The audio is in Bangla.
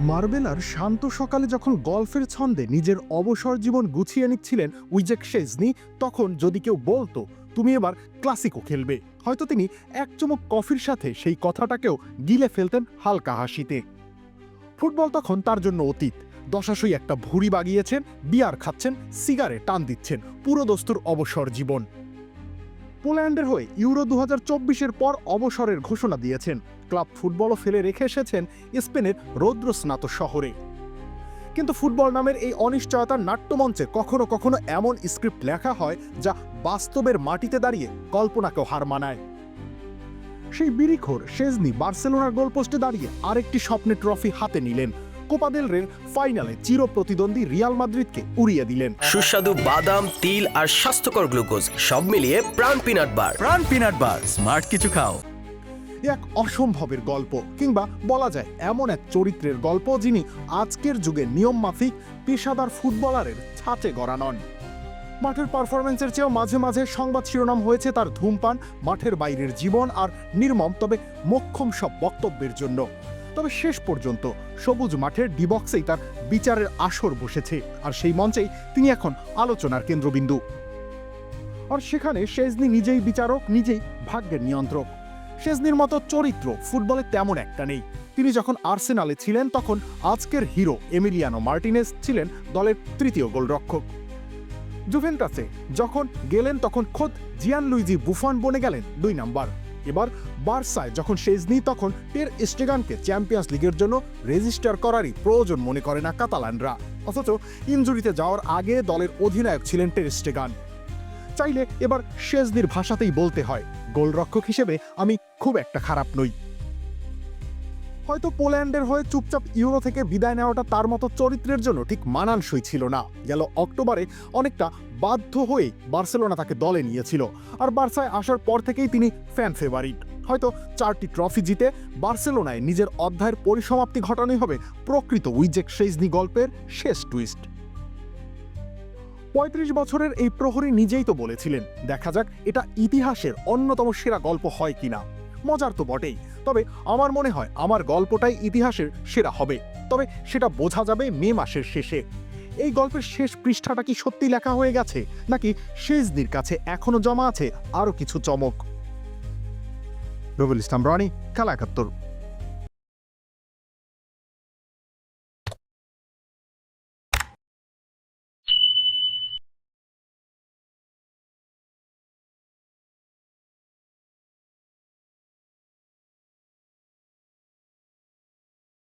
মার্বেলার শান্ত সকালে যখন গল্ফের ছন্দে নিজের অবসর জীবন গুছিয়ে নিচ্ছিলেন উইজেক শেজনি, তখন যদি কেউ বলতো, তুমি এবার ক্লাসিকও খেলবে। হয়তো তিনি এক চুমুক কফির সাথে সেই কথাটাকেও গিলে ফেলতেন হালকা হাসিতে। ফুটবল তখন তার জন্য অতীত। দশাশই একটা ভুড়ি বাগিয়েছেন, বিয়ার খাচ্ছেন সিগারে টান দিচ্ছেন, পুরো দস্তুর অবসর জীবন। পোল্যান্ডের হয়ে ইউরো দু হাজার পর অবসরের ঘোষণা দিয়েছেন। ক্লাব ফুটবলও ফেলে রেখে এসেছেন স্পেনের রৌদ্র রৌদ্রস্নাত শহরে। কিন্তু ফুটবল নামের এই অনিশ্চয়তার নাট্যমঞ্চে কখনো কখনো এমন স্ক্রিপ্ট লেখা হয় যা বাস্তবের মাটিতে দাঁড়িয়ে কল্পনাকেও হার মানায়। সেই বিরিখোর শেজনি বার্সেলোনার গোলপোস্টে দাঁড়িয়ে আরেকটি স্বপ্নের ট্রফি হাতে নিলেন। কোপাদেল রের ফাইনালে চির প্রতিদ্বন্দ্বী রিয়াল মাদ্রিদকে উড়িয়ে দিলেন। সুস্বাদু বাদাম তিল আর স্বাস্থ্যকর গ্লুকোজ সব মিলিয়ে প্রাণ পিনাট বার। প্রাণ পিনাট বার স্মার্ট কিছু খাও। এক অসম্ভবের গল্প কিংবা বলা যায় এমন এক চরিত্রের গল্প যিনি আজকের যুগে নিয়ম মাফিক পেশাদার ফুটবলারের ছাঁচে গড়া নন। মাঠের পারফরমেন্সের চেয়েও মাঝে মাঝে সংবাদ শিরোনাম হয়েছে তার ধূমপান মাঠের বাইরের জীবন আর নির্মম তবে মোক্ষম সব বক্তব্যের জন্য। তবে শেষ পর্যন্ত সবুজ মাঠের ডিবক্সেই তার বিচারের আসর বসেছে, আর সেই মঞ্চেই তিনি এখন আলোচনার কেন্দ্রবিন্দু। আর সেখানে শেজনি নিজেই বিচারক, নিজেই ভাগ্যের নিয়ন্ত্রক। শেজনির মতো চরিত্র ফুটবলে তেমন একটা নেই। তিনি যখন আর্সেনালে ছিলেন, তখন আজকের হিরো এমিলিয়ানো মার্টিনেস ছিলেন দলের তৃতীয় গোলরক্ষক। জুভেন্টাসে যখন গেলেন, তখন খোদ জিয়ান লুইজি বুফান বনে গেলেন দুই নাম্বার। এবার বার্সায় যখন শেজনি তখন টের স্টেগানকে চ্যাম্পিয়ন্স লিগের জন্য রেজিস্টার করারই প্রয়োজন মনে করে না কাতালানরা। অথচ ইঞ্জুরিতে যাওয়ার আগে দলের অধিনায়ক ছিলেন টের স্টেগান চাইলে এবার শেজনির ভাষাতেই বলতে হয়, গোলরক্ষক হিসেবে আমি খুব একটা খারাপ নই। হয়তো পোল্যান্ডের হয়ে চুপচাপ ইউরো থেকে বিদায় নেওয়াটা তার মতো চরিত্রের জন্য ঠিক মানানসই ছিল না। গেল অক্টোবরে অনেকটা বাধ্য হয়ে বার্সেলোনা তাকে দলে নিয়েছিল। আর বার্সায় আসার পর থেকেই তিনি ফ্যান ফেভারিট হয়তো চারটি ট্রফি জিতে বার্সেলোনায় নিজের অধ্যায়ের পরিসমাপ্তি ঘটানোই হবে প্রকৃত উইজেক শেজনি গল্পের শেষ টুইস্ট পঁয়ত্রিশ বছরের এই প্রহরী নিজেই তো বলেছিলেন, দেখা যাক এটা ইতিহাসের অন্যতম সেরা গল্প হয় কিনা। মজার তো বটেই। তবে আমার মনে হয় আমার গল্পটাই ইতিহাসের সেরা হবে। তবে সেটা বোঝা যাবে মে মাসের শেষে। এই গল্পের শেষ পৃষ্ঠাটা কি সত্যি লেখা হয়ে গেছে, নাকি শেষদির কাছে এখনও জমা আছে আরও কিছু চমক? রবিউল ইসলাম, রানী খেলা একাত্তর।